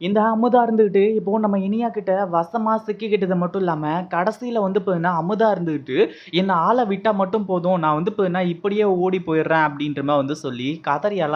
இந்த அமுதா இருந்துக்கிட்டு இப்போ நம்ம இனியா கிட்ட வசமா சிக்கிக்கிட்டது மட்டும் இல்லாம, கடைசியில வந்து போதுன்னா அமுதா இருந்துக்கிட்டு "என்ன ஆளை விட்டா மட்டும் போதும். நான் வந்து போதுன்னா இப்படியே ஓடி போயிடுறேன்." அப்படின்ற மாதிரி வந்து சொல்லி கதறி அழ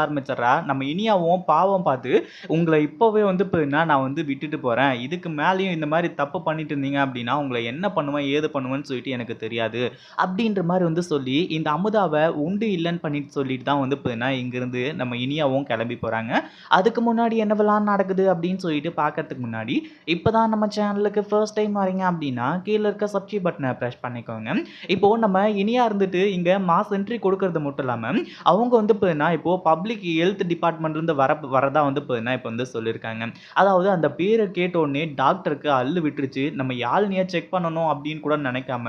நம்ம இனியாவும் பாவம் பார்த்து, உங்களை இப்போவே வந்து போதுன்னா நான் வந்து விட்டுட்டு போறேன். இதுக்கு மேலேயும் இந்த மாதிரி தப்பு பண்ணிட்டு இருந்தீங்க அப்படின்னா, உங்களை என்ன பண்ணுவேன், ஏது பண்ணுவேன்னு சொல்லிட்டு எனக்கு தெரியாது." அப்படின்ற மாதிரி வந்து சொல்லி, இந்த அமுதாவை உண்டு இல்லைன்னு பண்ணிட்டு சொல்லிட்டு தான் வந்து போதுன்னா இங்கிருந்து நம்ம இனியாவும் கிளம்பி போறாங்க. அதுக்கு முன்னாடி என்னவெல்லாம் நடக்குது அப்படின்னு சொல்லிட்டு பார்க்கறதுக்கு முன்னாடி, இப்போ தான் நம்ம சேனலுக்கு ஃபர்ஸ்ட் டைம் வரீங்க அப்படின்னா, கீழே இருக்க சப்ஸ்கிரைப் பட்டனை ப்ரெஸ் பண்ணிக்கோங்க. இப்போ நம்ம இனியா இருந்துட்டு, இங்கே மாஸ் என்ட்ரி கொடுக்கறது மட்டும் இல்லாமல் அவங்க வந்து பார்த்தீங்கன்னா, இப்போ பப்ளிக் ஹெல்த் டிபார்ட்மெண்ட்லேருந்து வர வரதா வந்து பார்த்தீங்கன்னா, இப்போ வந்து சொல்லியிருக்காங்க. அதாவது அந்த பேரை கேட்டோடனே டாக்டருக்கு அல்லு விட்டுருச்சு. நம்ம யாழ்னியாக செக் பண்ணணும் அப்படின்னு கூட நினைக்காம,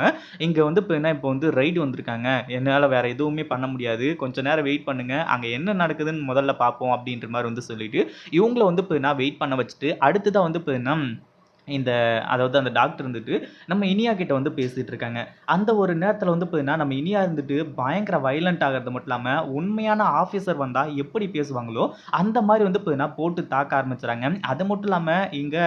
இங்கே வந்து பார்த்தீங்கன்னா, இப்போ வந்து ரைடு வந்திருக்காங்க. என்னால் வேற எதுவுமே பண்ண முடியாது. கொஞ்சம் நேரம் வெயிட் பண்ணுங்க. அங்கே என்ன நடக்குதுன்னு முதல்ல பார்ப்போம் அப்படின்ற மாதிரி வந்து சொல்லிட்டு, இவங்கள வந்து பார்த்தீங்கன்னா, வெயிட் பண்ண வச்சுட்டு, அடுத்ததாக வந்து பார்த்தீங்கன்னா, இந்த அதாவது அந்த டாக்டர் இருந்துட்டு, நம்ம இனியா கிட்ட வந்து பேசிட்டு இருக்காங்க. அந்த ஒரு நேரத்தில் வந்து பார்த்தீங்கன்னா, நம்ம இனியா இருந்துட்டு பயங்கர வைலண்ட் ஆகிறது மட்டும் இல்லாமல் உண்மையான ஆஃபீஸர் வந்தால் எப்படி பேசுவாங்களோ, அந்த மாதிரி வந்து பார்த்தீங்கன்னா, போட்டு தாக்க ஆரம்பிச்சுறாங்க. அது மட்டும் இல்லாமல் இங்கே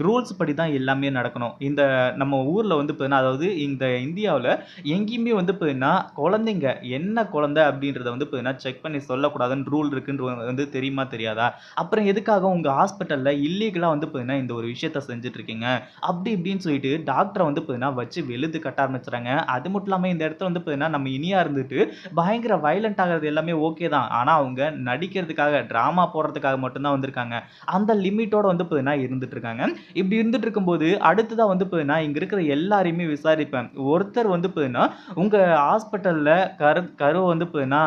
ரூல்ஸ் படி தான் எல்லாமே நடக்கணும். இந்த நம்ம ஊரில் வந்து பார்த்தீங்கன்னா, அதாவது இந்த இந்தியாவில் எங்கேயுமே வந்து பார்த்தீங்கன்னா, குழந்தைங்க என்ன குழந்தை அப்படின்றத வந்து பார்த்தீங்கன்னா, செக் பண்ணி சொல்லக்கூடாதுன்னு ரூல் இருக்குன்றது வந்து தெரியுமா, தெரியாதா? அப்புறம் எதுக்காக உங்கள் ஹாஸ்பிட்டலில் இல்லீகலாக வந்து பார்த்தீங்கன்னா, இந்த ஒரு விஷயம் விஷயத்த செஞ்சுட்டு இருக்கீங்க? அப்படி இப்படின்னு சொல்லிட்டு டாக்டரை வந்து பார்த்தீங்கன்னா, வச்சு வெளுத்து கட்ட ஆரம்பிச்சுறாங்க. அது மட்டும் இல்லாமல் இந்த இடத்துல வந்து பார்த்தீங்கன்னா, நம்ம இனியா இருந்துட்டு பயங்கர வைலண்ட் ஆகிறது எல்லாமே ஓகே தான். ஆனால் அவங்க நடிக்கிறதுக்காக, ட்ராமா போடுறதுக்காக மட்டும்தான் வந்திருக்காங்க. அந்த லிமிட்டோட வந்து பார்த்தீங்கன்னா, இருந்துட்டு இருக்காங்க. இப்படி இருந்துட்டு இருக்கும்போது, அடுத்ததா வந்து பார்த்தீங்கன்னா, இங்கே இருக்கிற எல்லாரையுமே விசாரிப்பேன். ஒருத்தர் வந்து பார்த்தீங்கன்னா, உங்கள் ஹாஸ்பிட்டலில் கரு கரு வந்து பார்த்தீங்கன்னா,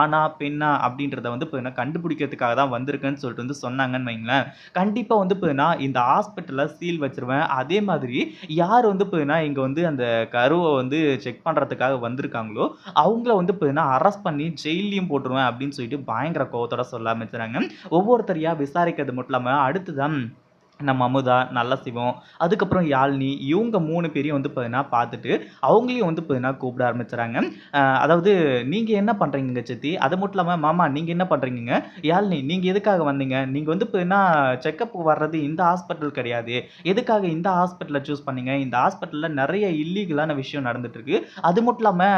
ஆனா பெண்ணா அப்படின்றத வந்து பார்த்தீங்கன்னா, கண்டுபிடிக்கிறதுக்காக தான் வந்திருக்குன்னு சொல்லிட்டு வந்து சொன்னாங்கன்னு வைங்களேன், கண்டிப்பாக வந்து பார்த்தீங்கன்னா, இந்த ஹாஸ்பிட்டல் சீல் வச்சிருவேன் அதே மாதிரி யார் வந்து பார்த்தீங்கன்னா, இங்கே வந்து அந்த கருவை வந்து செக் பண்ணுறதுக்காக வந்திருக்காங்களோ, அவங்கள வந்து பார்த்தீங்கன்னா, அரெஸ்ட் பண்ணி ஜெயிலையும் போட்டுருவேன் அப்படின்னு சொல்லிட்டு பயங்கர கோவத்தோட சொல்ல ஆரம்பிச்சுறாங்க. ஒவ்வொருத்தரையாக விசாரிக்கிறது மட்டும் இல்லாமல் அடுத்துதான் நம்ம அமுதா, நல்ல சிவம் அதுக்கப்புறம் யாழ்னி இவங்க மூணு பேரையும் வந்து பார்த்தீங்கன்னா, பார்த்துட்டு அவங்களையும் வந்து பார்த்தீங்கன்னா, கூப்பிட ஆரம்பிச்சுறாங்க. அதாவது நீங்கள் என்ன பண்ணுறீங்க சித்தி?" அது மட்டும் இல்லாமல் "மாமா நீங்கள் என்ன பண்ணுறீங்க யாழ்னி நீங்கள் எதுக்காக வந்தீங்க? நீங்கள் வந்து பார்த்தீங்கன்னா, செக்கப் வர்றது இந்த ஹாஸ்பிட்டல் கிடையாது. எதுக்காக இந்த ஹாஸ்பிட்டல சூஸ் பண்ணீங்க? இந்த ஹாஸ்பிட்டலில் நிறைய இல்லீகலான விஷயம் நடந்துட்டுருக்கு அது மட்டும் இல்லாமல்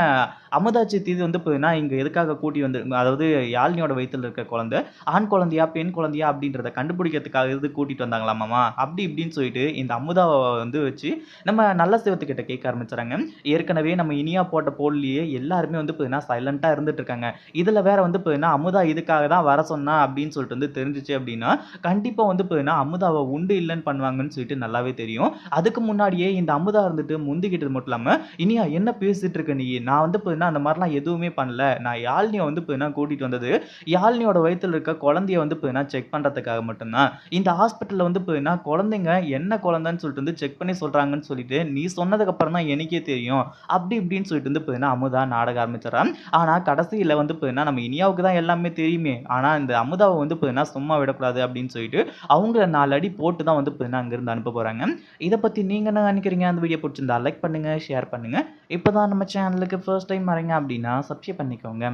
அமுதா சித்தி இது வந்து பார்த்தீங்கன்னா, இங்கே எதுக்காக கூட்டி வந்து அதாவது யாழ்னியோட வயிற்றில் இருக்க குழந்தை, ஆண் குழந்தையா, பெண் குழந்தையா அப்படின்றத கண்டுபிடிக்கிறதுக்காக இது கூட்டிகிட்டு கூட்டிட்டு பண்ணலாமா அப்படி இப்படின்னு சொல்லிட்டு இந்த அமுதாவை வந்து வச்சு நம்ம நல்ல சிவத்துக்கிட்ட கேட்க ஆரம்பிச்சுறாங்க. ஏற்கனவே நம்ம இனியா போட்ட போட்லயே எல்லாருமே வந்து பார்த்தீங்கன்னா, சைலண்ட்டாக இருந்துட்டு இருக்காங்க. இதில் வேற வந்து பார்த்தீங்கன்னா, அமுதா இதுக்காக தான் வர சொன்னா அப்படின்னு சொல்லிட்டு வந்து தெரிஞ்சுச்சு அப்படின்னா, கண்டிப்பாக வந்து பார்த்தீங்கன்னா, அமுதாவை உண்டு இல்லைன்னு பண்ணுவாங்கன்னு சொல்லிட்டு நல்லாவே தெரியும். அதுக்கு முன்னாடியே இந்த அமுதா இருந்துட்டு முந்திக்கிட்டது மட்டும் இல்லாமல் "இனியா என்ன பேசிட்டு இருக்க நீ? நான் வந்து பார்த்தீங்கன்னா, அந்த மாதிரிலாம் எதுவுமே பண்ணல. நான் யாழ்னியை வந்து பார்த்தீங்கன்னா, கூட்டிகிட்டு வந்தது, யாழ்னியோட வயிற்றில் இருக்க குழந்தைய வந்து பார்த்தீங்கன்னா, செக் பண்ணுறதுக்காக மட்டும்தான் இந்த ஹாஸ்பிட்டலில் வந்து அப்படின்னா குழந்தைங்க என்ன குழந்தைன்னு சொல்லிட்டு வந்து செக் பண்ணி சொல்கிறாங்கன்னு சொல்லிட்டு, நீ சொன்னதுக்கு அப்புறம் தான் எனக்கே தெரியும்." அப்படி இப்படின்னு சொல்லிட்டு வந்து பார்த்தீங்கன்னா, அமுதா நாடக ஆரம்பிச்சிடறான் ஆனால் கடைசியில் வந்து பார்த்தீங்கன்னா, நம்ம இனியாவுக்கு தான் எல்லாமே தெரியுமே. ஆனால் இந்த அமுதாவை வந்து பார்த்தீங்கன்னா, சும்மா விடக்கூடாது அப்படின்னு சொல்லிட்டு, அவங்கள நாலு அடி போட்டு தான் வந்து பார்த்தீங்கன்னா, அங்கேருந்து அனுப்ப போகிறாங்க இதை பற்றி நீங்கள் என்ன நினைக்கிறீங்க? அந்த வீடியோ பிடிச்சிருந்தா லைக் பண்ணுங்க, ஷேர் பண்ணுங்க. இப்போ தான் நம்ம சேனலுக்கு ஃபர்ஸ்ட் டைம் வரீங்க அப்படின்னா, சப்ஸ்கிரைப் பண்ணிக்கோங்க.